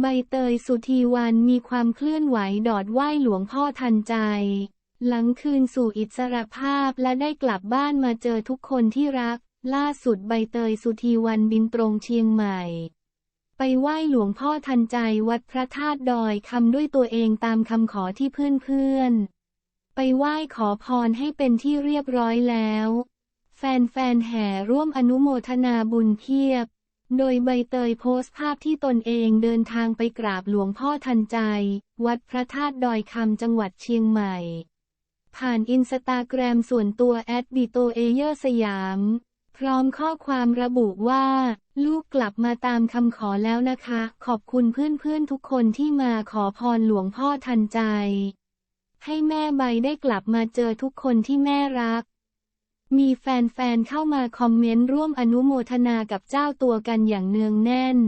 ใบเตยสุธีวันมีความเคลื่อนไหวดอดไหว้หลวงพ่อทันใจ หลังคืนสู่อิสรภาพและได้กลับบ้านมาเจอทุกคนที่รัก ล่าสุดใบเตยสุธีวันบินตรงเชียงใหม่ ไปไหว้หลวงพ่อทันใจวัดพระธาตุดอยคำด้วยตัวเองตามคำขอที่เพื่อนๆ ไปไหว้ขอพรให้เป็นที่เรียบร้อยแล้ว แฟนๆแห่ร่วมอนุโมทนาบุญเพียบ โดยใบเตยโพสต์ภาพที่ตนเองเดินทางไปกราบหลวงพ่อทันใจ วัดพระธาตุดอยคำจังหวัดเชียงใหม่ ผ่านอินสตาแกรมส่วนตัวแอดบิโตเอเยอร์สยาม พร้อมข้อความระบุว่า ลูกกลับมาตามคำขอแล้วนะคะ ขอบคุณเพื่อนๆทุกคนที่มาขอพรหลวงพ่อทันใจ ให้แม่ใบได้กลับมาเจอทุกคนที่แม่รัก มีแฟนๆเข้ามาคอมเมนต์ร่วมอนุโมทนากับเจ้าตัวกันอย่างเนืองแน่น